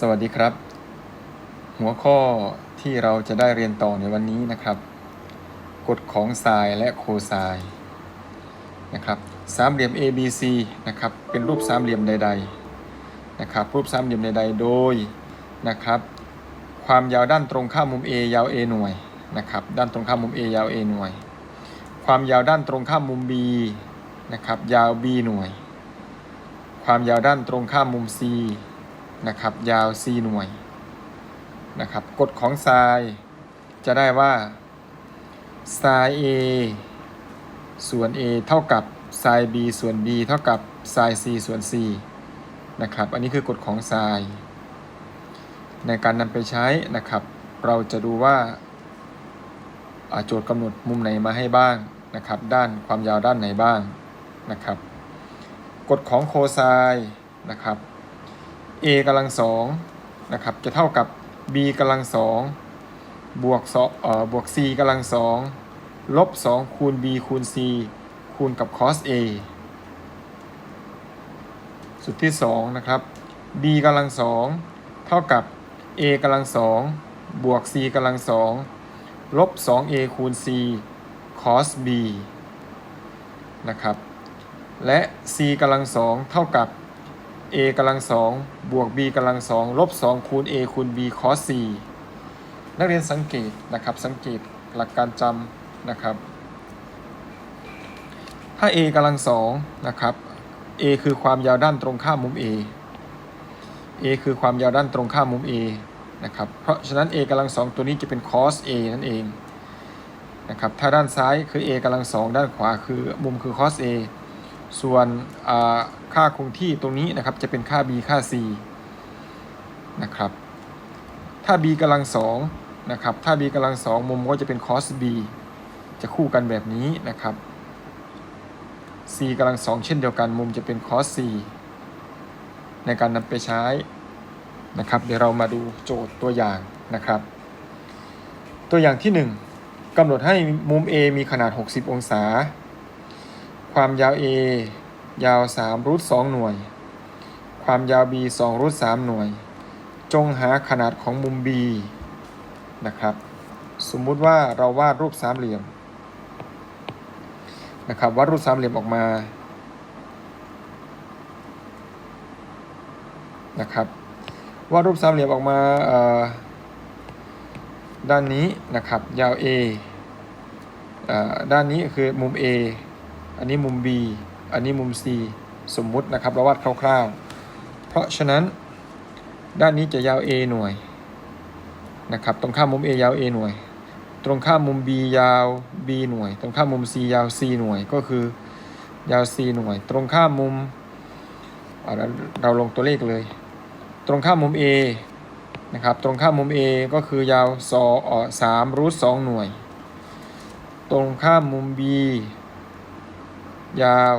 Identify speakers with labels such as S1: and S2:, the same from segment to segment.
S1: สวัสดีครับ หัวข้อที่เราจะได้เรียนต่อในวันนี้นะครับ กฎของไซน์และโคไซน์นะครับสามเหลี่ยม ABC นะครับเป็นรูปสามเหลี่ยมใดๆนะครับรูปสามเหลี่ยมใดๆ โดยนะครับความยาวด้านตรงข้ามมุม A ยาว A หน่วยนะครับด้านตรงข้ามมุม A ยาว A หน่วย ความยาวด้านตรงข้ามมุม B นะครับยาว B หน่วย ความยาวด้านตรงข้ามมุม C นะครับ ยาว c หน่วยนะครับกฎของไซน์จะได้ว่าไซน์ a ส่วน a เท่ากับไซน์ b ส่วน b เท่ากับไซน์ c ส่วน c นะครับ อันนี้คือกฎของไซน์ในการนำไปใช้นะครับ เราจะดูว่าอ่าโจทย์กำหนดมุมไหนมาให้บ้างนะครับ ด้านความยาวด้านไหนบ้างนะครับ กฎของโคไซน์นะครับ a กำลังสองนะครับจะเท่ากับ b กำลังสองบวกสองเอ่อบวก c กำลังสองลบ2คูณ b คูณ c คูณกับ cos a สุดที่2นะครับ b กำลังสองเท่ากับ a กำลังสองบวก c กำลังสองลบ 2a คูณ c cos b นะครับ และ c กำลังสองเท่ากับ a กำลังสองบวก b กำลังสองลบ2คูณ a คูณ b cos c นักเรียนสังเกตนะครับสังเกตหลักการจำนะครับ ถ้า a กำลังสองนะครับ a คือความยาวด้านตรงข้ามมุม a a คือความยาวด้านตรงข้ามมุม a นะครับเพราะฉะนั้น a กำลังสองตัวนี้จะเป็น cos a นั่นเองนะครับถ้าด้านซ้ายคือ a กำลังสองด้านขวาคือมุมคือ cos a ส่วนค่าคงที่ตรงนี้นะครับจะเป็นค่า b ค่า c นะครับ ถ้า b กำลังสองนะครับ ถ้า b กำลังสองมุมก็จะเป็น cos b จะคู่กันแบบนี้นะครับ c กำลังสองเช่นเดียวกันมุมจะเป็น cos c ในการนำไปใช้นะครับ เดี๋ยวเรามาดูโจทย์ตัวอย่างนะครับ ตัวอย่างที่ 1กำหนดให้มุม A มีขนาด 60 องศา ความยาว A ยาว3รูท2หน่วย ความยาว B 2รูท3หน่วย จงหาขนาดของมุม B นะครับ สมมุติว่าเราวาดรูปสามเหลี่ยมนะครับวาดรูปสามเหลี่ยมออกมานะครับวาดรูปสามเหลี่ยมออกมาด้านนี้นะครับยาว A ด้านนี้คือมุม A อันนี้มุม B อันนี้มุม C สมมุตินะครับเราวาดคร่าวๆ เพราะฉะนั้นด้านนี้จะยาว A หน่วยนะครับตรงข้ามมุม A ยาว A หน่วย ตรงข้ามมุม B ยาว B หน่วย ตรงข้ามมุม C ยาว C หน่วยก็คือยาว C หน่วย ตรงข้ามมุมเราลงตัวเลขเลย ตรงข้ามมุม A นะครับตรงข้ามมุม A ก็คือยาว2 3รูท2หน่วย ตรงข้ามมุม B ยาว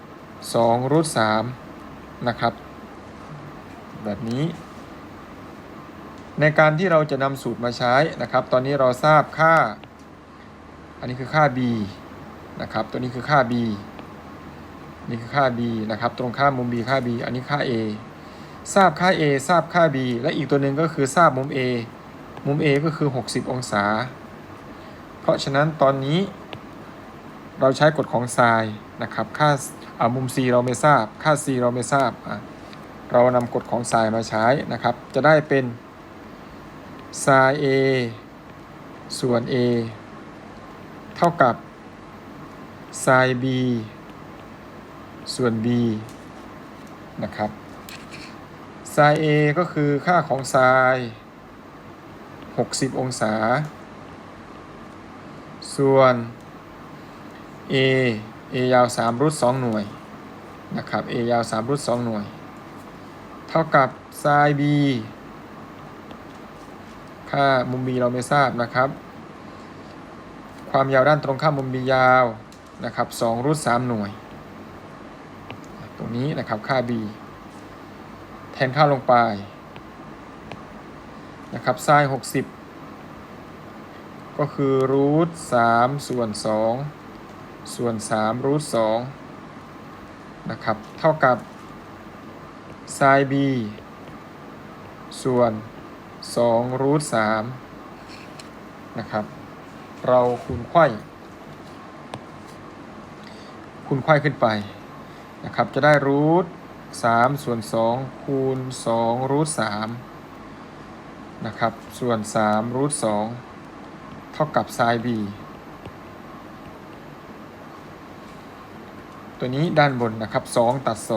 S1: 2รูท3นะครับ แบบนี้ ในการที่เราจะนำสูตรมาใช้นะครับ ตอนนี้เราทราบค่า อันนี้คือค่า b นะครับ ตัวนี้คือค่า b นี่คือค่า b นะครับ ตรงข้ามมุม b ค่า b อันนี้ค่า a ทราบค่า a ทราบค่า b และอีกตัวหนึ่งก็คือทราบมุม a มุม a ก็คือ 60 องศา เพราะฉะนั้นตอนนี้ เราใช้กฎของไซน์นะครับ ค่ามุม c เราไม่ทราบ ค่า c เราไม่ทราบ เรานำกฎของไซน์มาใช้นะครับ จะได้เป็นไซน์ a ส่วน a เท่ากับไซน์ b ส่วน b นะครับไซน์ a ก็คือค่าของไซน์60 องศา ส่วน a a ยาว3รูท2หน่วยนะครับ a ยาว3รูท2หน่วย เท่ากับไซน์ b ค่ามุม b เราไม่ทราบนะครับ ความยาวด้านตรงข้ามมุม b ยาวนะครับ2รูท3หน่วย ตรงนี้นะครับค่า b แทนค่าลงไปนะครับไซน์60 ก็คือรูท3ส่วน2 ส่วน3รูท2นะครับ เท่ากับไซน์ b ส่วน2รูท3นะครับ เราคูณไขว้คูณไขว้ขึ้นไปนะครับ จะได้รูท3ส่วน 2 คูณ2รูท3นะครับ ส่วน3รูท2เท่ากับไซน์ b ตัวนี้ด้านบนนะครับ 2 ตัด 2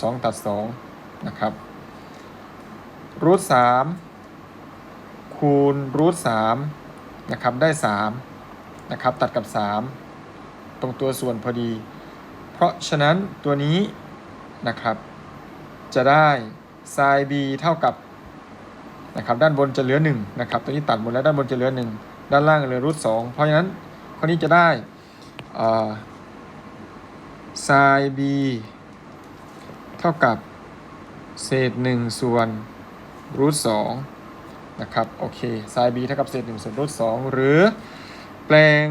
S1: 2 ตัด 2 นะครับรูท3คูณรูท3นะครับได้ 3 นะครับ ตัดกับ 3 ตรงตัวส่วนพอดี เพราะฉะนั้นตัวนี้นะครับ จะได้ไซน์ b เท่ากับนะครับด้านบนจะเหลือ1นะครับตัวนี้ตัดหมดแล้วด้านบนจะเหลือ 1 ด้านล่างเหลือรูท2เพราะฉะนั้นข้อนี้จะได้อ่า ไซน์ b เท่ากับเศษ1ส่วนรูท2นะครับโอเคไซน์ b เท่ากับเศษ1ส่วนรูท2หรือแปลง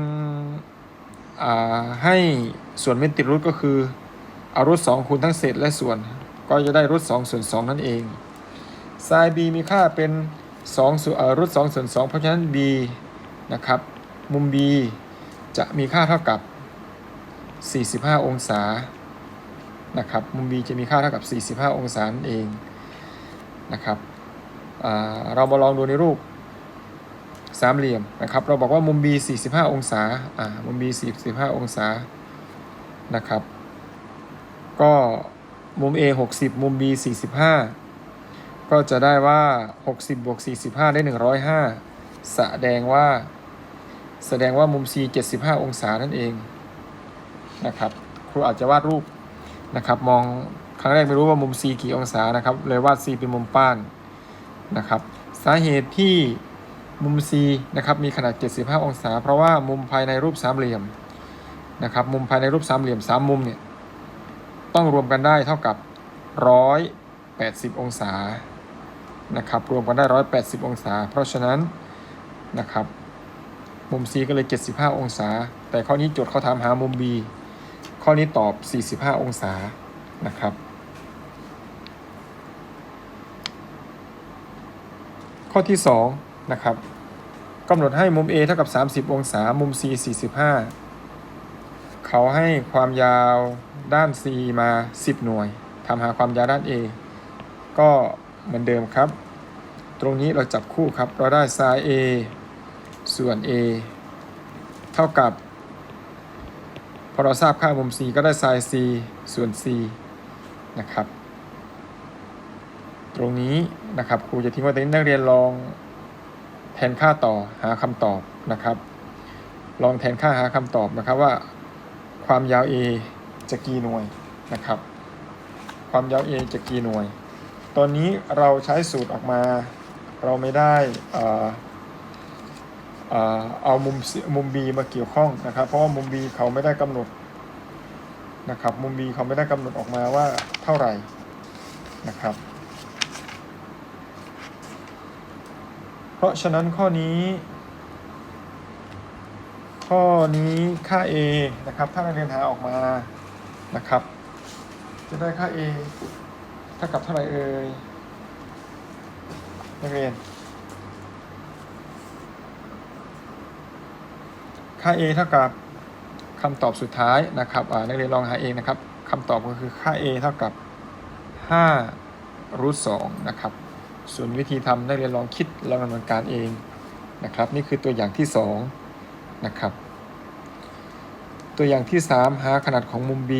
S1: ให้ส่วนไม่ติดรูทก็คือเอารูท2คูณทั้งเศษและส่วน ก็จะได้รูท2ส่วน2นั่นเองไซน์ b มีค่าเป็น2ส่วนรูท2ส่วน2เพราะฉะนั้น b นะครับมุม b จะมีค่าเท่ากับ 45 องศานะครับมุม b จะมีค่าเท่ากับ 45 องศานั่นเองนะครับเรามาลองดูในรูปสามเหลี่ยมนะครับเราบอกว่ามุม b 45 องศาอ่ามุม b 45 องศานะครับก็มุม a 60 มุม b 45 ก็จะได้ว่า 60บวก45 ได้ 105 แสดงว่า แสดงว่ามุม c 75 องศานั่นเอง นะครับครูอาจจะวาดรูปนะครับ มองครั้งแรกไม่รู้ว่ามุม c กี่องศานะครับ เลยวาด c เป็นมุมป้านนะครับ สาเหตุที่มุม c นะครับมีขนาด 75 องศา เพราะว่ามุมภายในรูปสามเหลี่ยมนะครับ มุมภายในรูปสามเหลี่ยมสามมุมเนี่ยต้องรวมกันได้เท่ากับ 180 องศานะครับรวมกันได้ 180 องศา เพราะฉะนั้นนะครับมุม c ก็เลย 75 องศา แต่ข้อนี้โจทย์เขาถามหามุม b ข้อนี้ตอบ 45 องศานะครับ ข้อที่ 2 นะครับกำหนดให้มุม A เท่ากับ 30 องศา มุม C 45 เขาให้ความยาวด้าน C มา 10 หน่วยทำหาความยาวด้าน A ก็เหมือนเดิมครับ ตรงนี้เราจับคู่ครับ เราได้ sin A ส่วน A เท่ากับ อเราทราบค่ามุม c ก็ได้ sin c ส่วน c นะครับ ตรงนี้นะครับครูจะทิ้งไว้ตรงนี้นักเรียนลองแทนค่าต่อหาคำตอบนะครับ ลองแทนค่าหาคำตอบนะครับว่า ความยาว a จะกี่หน่วยนะครับ ความยาว a จะกี่หน่วย ตอนนี้เราใช้สูตรออกมา เราไม่ได้อ่า เอามุมมุม B มาเกี่ยวข้องนะครับ เพราะว่ามุม B เขาไม่ได้กำหนดนะครับมุม B เขาไม่ได้กำหนดออกมาว่าเท่าไหร่นะครับ เพราะฉะนั้นข้อนี้ ข้อนี้ค่า A นะครับ ถ้านักเรียนหาออกมานะครับ จะได้ค่า A เท่ากับเท่าไหร่เอ่ยนักเรียน ค่า a เท่ากับคำตอบสุดท้ายนะครับนักเรียนลองหาเองนะครับคำตอบก็คือค่า a เท่ากับ5รูท2นะครับ ส่วนวิธีทำนักเรียนลองคิดลองดำเนินการเองนะครับ นี่คือตัวอย่างที่2นะครับ ตัวอย่างที่ 3 หาขนาดของมุม b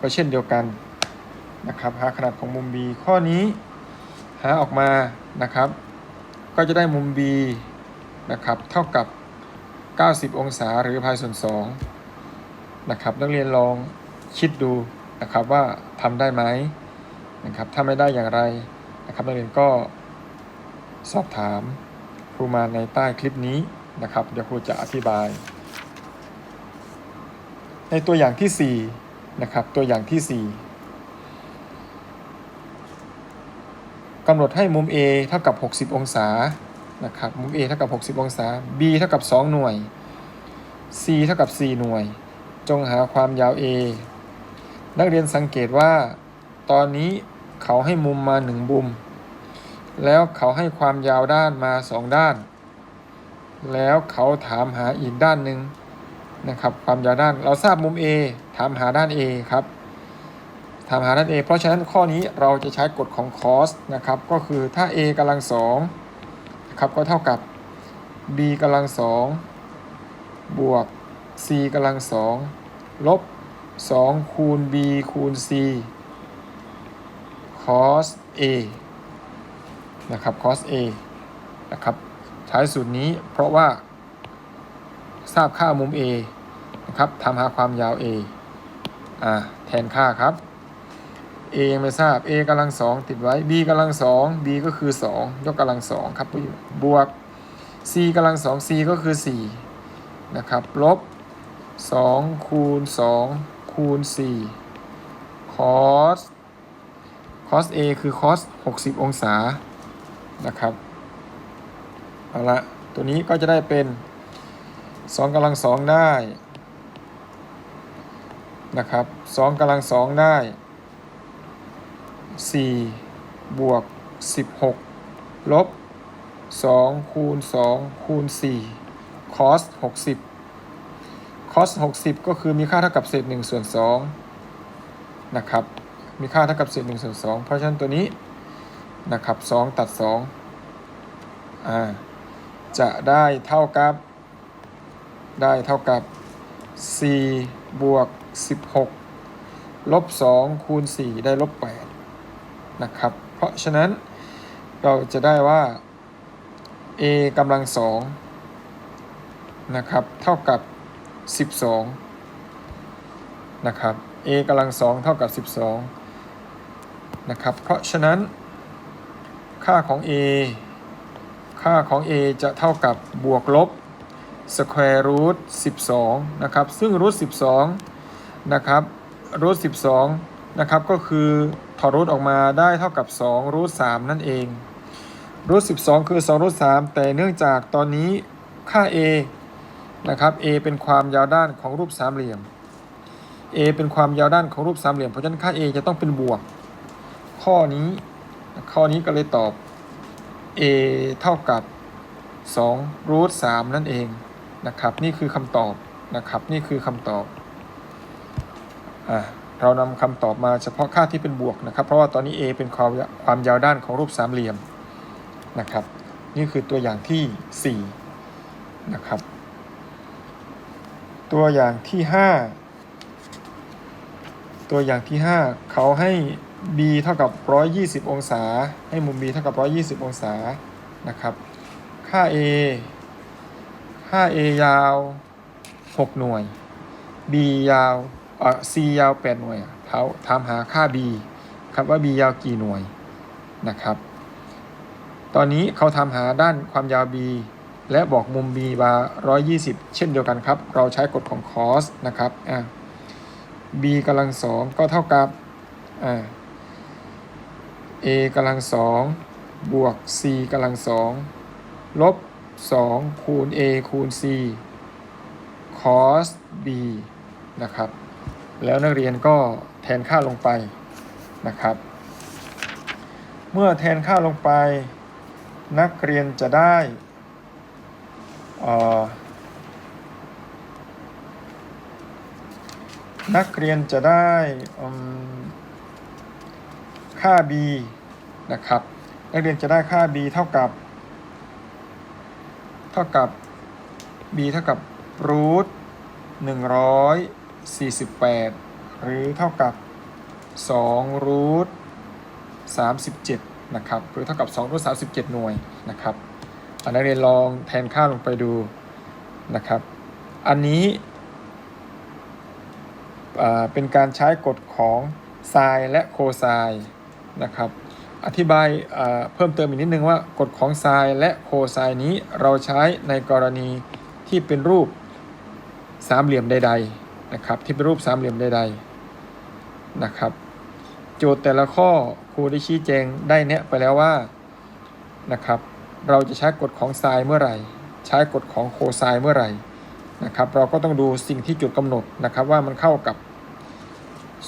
S1: ก็เช่นเดียวกันนะครับ หาขนาดของมุม b ข้อนี้หาออกมานะครับ ก็จะได้มุม b นะครับ เท่ากับ 90 องศาหรือพายส่วน2นะครับนักเรียนลองคิดดูนะครับว่าทำได้ไหมนะครับถ้าไม่ได้อย่างไรนะครับนักเรียนก็สอบถามครูมาในใต้คลิปนี้นะครับเดี๋ยวครูจะอธิบาย ในตัวอย่างที่4นะครับตัวอย่างที่ 4กำหนดให้มุม A เท่ากับ 60 องศา นะครับมุม A เท่ากับ 60 องศา B เท่ากับ 2 หน่วย C เท่ากับ 4 หน่วย จงหาความยาว A นักเรียนสังเกตว่า ตอนนี้เขาให้มุมมา 1 มุม แล้วเขาให้ความยาวด้านมาสองด้าน แล้วเขาถามหาอีกด้านหนึ่งนะครับ ความยาวด้าน เราทราบมุม A ถามหาด้าน A ครับถามหาด้าน A เพราะฉะนั้นข้อนี้เราจะใช้กฎของ cos นะครับ ก็คือถ้า A กำลังสอง ครับก็เท่ากับ b กำลังสองบวก c กำลังสองลบ 2 คูณ b คูณ c cos a นะครับ cos a นะครับใช้สูตรนี้เพราะว่า ทราบค่ามุม a นะครับทำหาความยาว a อ่าแทนค่าครับ a ยังไม่ทราบ a กำลังสองติดไว้ b กำลังสอง b ก็คือ 2 ยกกำลังสองครับบวก c กำลังสอง c ก็คือ4นะครับลบ2คูณ2คูณ4 cos cos a คือ cos 60 องศานะครับเอาละตัวนี้ก็จะได้เป็น2กำลังสองได้นะครับ2กำลังสองได้ 4บวก16ลบ2คูณ2คูณ4 cos 60 cos 60ก็คือมีค่าเท่ากับเศษ1ส่วน2นะครับมีค่าเท่ากับเศษ1ส่วน2เพราะฉะนั้นตัวนี้นะครับ2ตัด2อ่าจะได้เท่ากับ ได้เท่ากับ 4 บวก 16 ลบ 2 คูณ 4 ได้ลบ 8 นะครับ เพราะฉะนั้นเราจะได้ว่า a กำลังสองนะครับเท่ากับ 12นะครับ a กำลังสองเท่ากับ 12นะครับเพราะฉะนั้น ค่าของ a ค่าของ a จะเท่ากับบวกลบ square root 12นะครับซึ่ง root 12นะครับ root 12นะครับก็คือ ถอด root ออกมาได้เท่ากับ2 root 3นั่นเองรูท12 คือ2รูท3แต่เนื่องจากตอนนี้ค่า a นะครับ a เป็นความยาวด้านของรูปสามเหลี่ยม a เป็นความยาวด้านของรูปสามเหลี่ยม เพราะฉะนั้นค่า a จะต้องเป็นบวก ข้อนี้ ข้อนี้ก็เลยตอบ a เท่ากับ2รูท3นั่นเองนะครับ นี่คือคำตอบนะครับ นี่คือคำตอบ อ่า เรานำคำตอบมาเฉพาะค่าที่เป็นบวกนะครับ เพราะว่าตอนนี้ a เป็นความความยาวด้านของรูปสามเหลี่ยมนะครับ นี่คือตัวอย่างที่4นะครับ ตัวอย่างที่ 5 ตัวอย่างที่ 5 เขาให้ b เท่ากับ 120 องศา ให้มุม b เท่ากับ 120 องศานะครับ ค่า a ค่า a ยาว 6 หน่วย b ยาว c ยาว 8 หน่วยเขาถามหาค่า b ครับว่า b ยาวกี่หน่วยนะครับ ตอนนี้เขาทำหาด้านความยาว b และบอกมุม b มา120 เช่นเดียวกันครับ เราใช้กฎของ cos นะครับอ่า b กำลังสองก็เท่ากับอ่า a กำลังสองบวก c กำลังสองลบ 2 คูณ a คูณ c cos b นะครับ แล้วนักเรียนก็แทนค่าลงไปนะครับ เมื่อแทนค่าลงไป นักเรียนจะได้นักเรียนจะได้ค่า b นะครับ นักเรียนจะได้ค่า b เท่ากับ เท่ากับ b เท่ากับ root 148หรือย 48 หรือเท่ากับ2 root 37 นะครับ หรือเท่ากับ2รูท37 หน่วยนะครับอันนักเรียนลองแทนค่าลงไปดูนะครับ อันนี้เป็นการใช้กฎของไซน์และโคไซน์นะครับ อธิบายเพิ่มเติมอีกนิดนึงว่ากฎของไซน์และโคไซน์นี้เราใช้ในกรณีที่เป็นรูปสามเหลี่ยมใด ๆ นะครับที่เป็นรูปสามเหลี่ยมใดๆนะครับ โจทย์แต่ละข้อครูได้ชี้แจงได้แนะไปแล้วว่านะครับ เราจะใช้กฎของไซน์เมื่อไหร่ ใช้กฎของโคไซน์เมื่อไหร่นะครับ เราก็ต้องดูสิ่งที่จุดกำหนดนะครับว่ามันเข้ากับ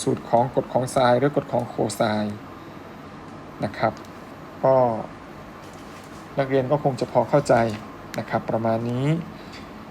S1: สูตรของกฎของไซน์หรือกฎของโคไซน์นะครับ ก็นักเรียนก็คงจะพอเข้าใจนะครับ ประมาณนี้